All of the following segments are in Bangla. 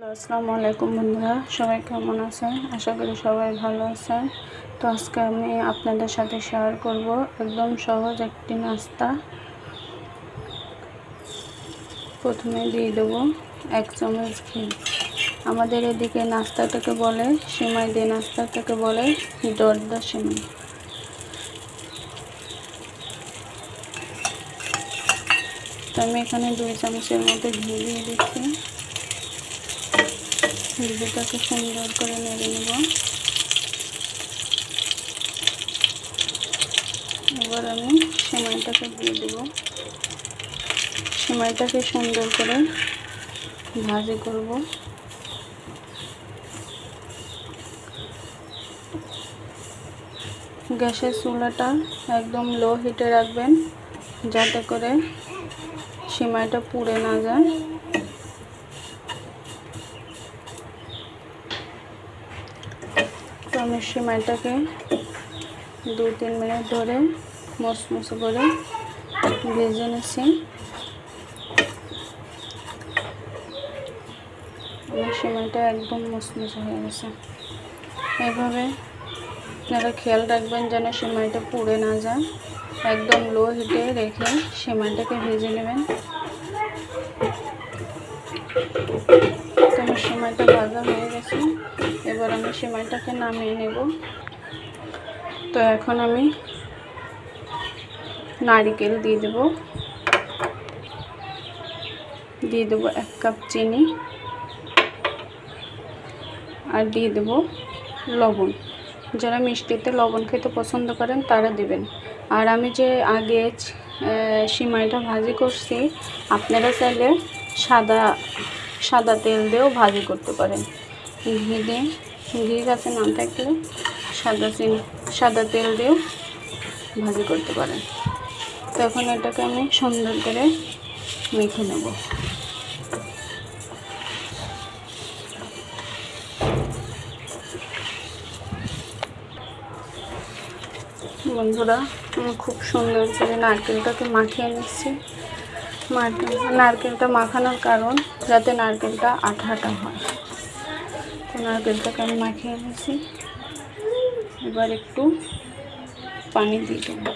হ্যালো, আসসালামু আলাইকুম বন্ধুরা। সবাই কেমন আছেন? আশা করি সবাই ভালো আছেন। তো আজকে আমি আপনাদের সাথে শেয়ার করব একদম সহজ একটি নাস্তা। প্রথমে দিয়ে দেবো এক চামচ ঘি। আমাদের এদিকে নাস্তাটাকে বলে সিমাই দিয়ে নাস্তাটাকে বলে দরদা সিমাই। তো আমি এখানে দুই চামচের মতো ঘি দিয়ে দিচ্ছি। ঘিটাকে সুন্দর করে নেড়ে নেব। এবার আমি সেমাইটাকে দিয়ে দেব। সেমাইটাকে সুন্দর করে ভাজি করব। গ্যাসের চুলাটা একদম লো হিটে রাখবেন, যাতে করে সিমাইটা পুড়ে না যায়। আমি সিমাইটাকে দু তিন মিনিট ধরে মসমসে করে ভেজে নিচ্ছি। আমার সিমাইটা একদম মসমসে হয়ে গেছে। এভাবে আপনারা খেয়াল রাখবেন যেন সিমাইটা পুড়ে না যায়। একদম লো হিটে রেখে সিমাইটাকে ভেজে নেবেন। তো আমার সিমাইটা ভাজা হয়ে গেছে। এবার আমি সিমাইটাকে নামিয়ে নেব। তো এখন আমি নারিকেল দিয়ে দেব। দিয়ে দেবো এক কাপ চিনি। আর দিয়ে দেবো লবণ। যারা মিষ্টিতে লবণ খেতে পছন্দ করেন তারা দেবেন। আর আমি যে আগে সিমাইটা ভাজি করছি, আপনারা চাইলে সাদা সাদা তেল দিয়েও ভাজি করতে পারেন। ঘি দিয়ে ঘি কাছে না থাকলে সাদা চিনি, সাদা তেল দিয়েও ভাজি করতে পারেন। তো এখন এটাকে আমি সুন্দর করে মেখে নেব। বন্ধুরা, আমি খুব সুন্দর করে নারকেলটাকে মাখিয়ে নিচ্ছি। নারকেলটা মাখানোর কারণ যাতে নারকেলটা আঠা আঠা হয়। নারকেলটাকে আমি মাখিয়ে নিয়েছি। এবার একটু পানি দিয়ে দেবো।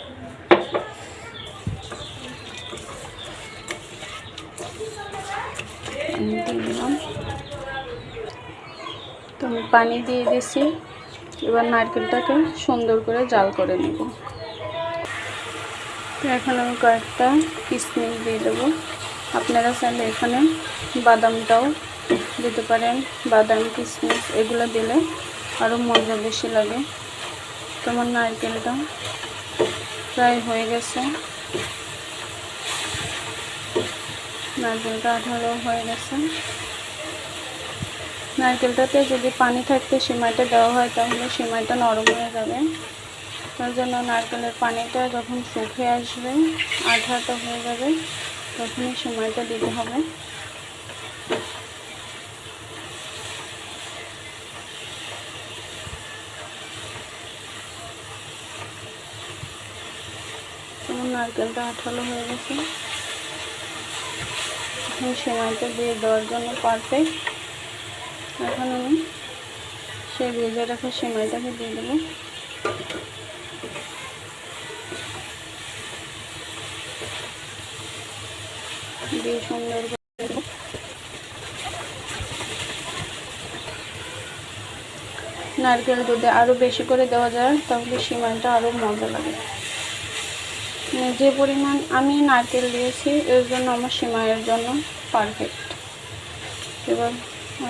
দিয়ে তো আমি পানি দিয়ে দিয়েছি। এবার নারকেলটাকে সুন্দর করে জাল করে নেব। তো এখন আমি কয়েকটা কিশমিশ দিয়ে দেবো। আপনারা চাইলে এখানে বাদামটাও দিতে পারেন, বাদাম কিশমিশ এগুলো দিলে আরও মজা বেশি লাগে। তোমার নারকেলটা প্রায় হয়ে গেছে। নারকেলটা আঠারো হয়ে গেছে। নারকেলটাতে যদি পানি থাকতে সিমাইটা দেওয়া হয়, তাহলে সিমাইটা নরম হয়ে যাবে। তার জন্য নারকেলের পানিটা যখন শুকিয়ে আসবে, আঠাটা হয়ে যাবে, তখনই সিমাইটা দিতে হবে। নারকেলটা আঠালো হয়ে গেছে। এখন সেমাইটা দিয়ে দেওয়ার জন্য পারফেক্ট এখন আমি সেই ভেজে রাখা সেমাইটাকে দিয়ে দেবো। দিয়ে সুন্দর নারকেল দুধে আরও বেশি করে দেওয়া যায়, তাহলে সিমাইটা আরও মজা লাগে। যে পরিমাণ আমি নারকেল দিয়েছি, এর জন্য আমার সিমাইয়ের জন্য পারফেক্ট এবার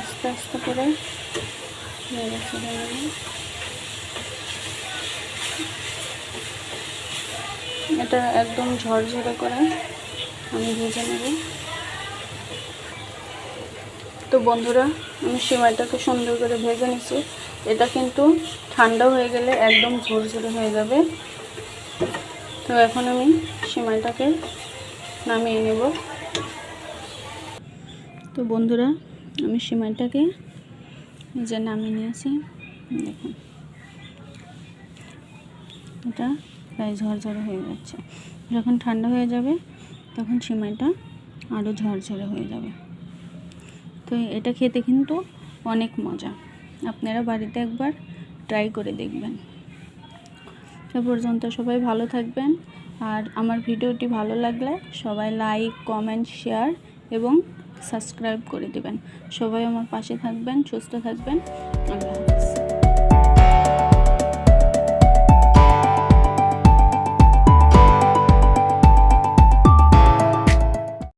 আস্তে আস্তে করে এটা একদম ঝরঝরে করে আমি ভেজে নেব। তো বন্ধুরা, আমি সিমাইটাকে সুন্দর করে ভেজে নিচ্ছি। এটা কিন্তু ঠান্ডা হয়ে গেলে একদম ঝরঝরে হয়ে যাবে। তো এখন আমি সিমাইটাকে নামিয়ে নেব। তো বন্ধুরা, আমি সিমাইটাকে যে নামিয়ে নিয়েছি দেখুন, এটা প্রায় ঝরঝরে হয়ে যাচ্ছে। যখন ঠান্ডা হয়ে যাবে, তখন সিমাইটা আরও ঝরঝরে হয়ে যাবে। তো এটা খেতে কিন্তু অনেক মজা। আপনারা বাড়িতে একবার ট্রাই করে দেখবেন। সে পর্যন্ত সবাই ভালো থাকবেন। আর আমার ভিডিওটি ভালো লাগলে সবাই লাইক, কমেন্ট, শেয়ার এবং সাবস্ক্রাইব করে দেবেন। সবাই আমার পাশে থাকবেন, সুস্থ থাকবেন। আল্লাহ।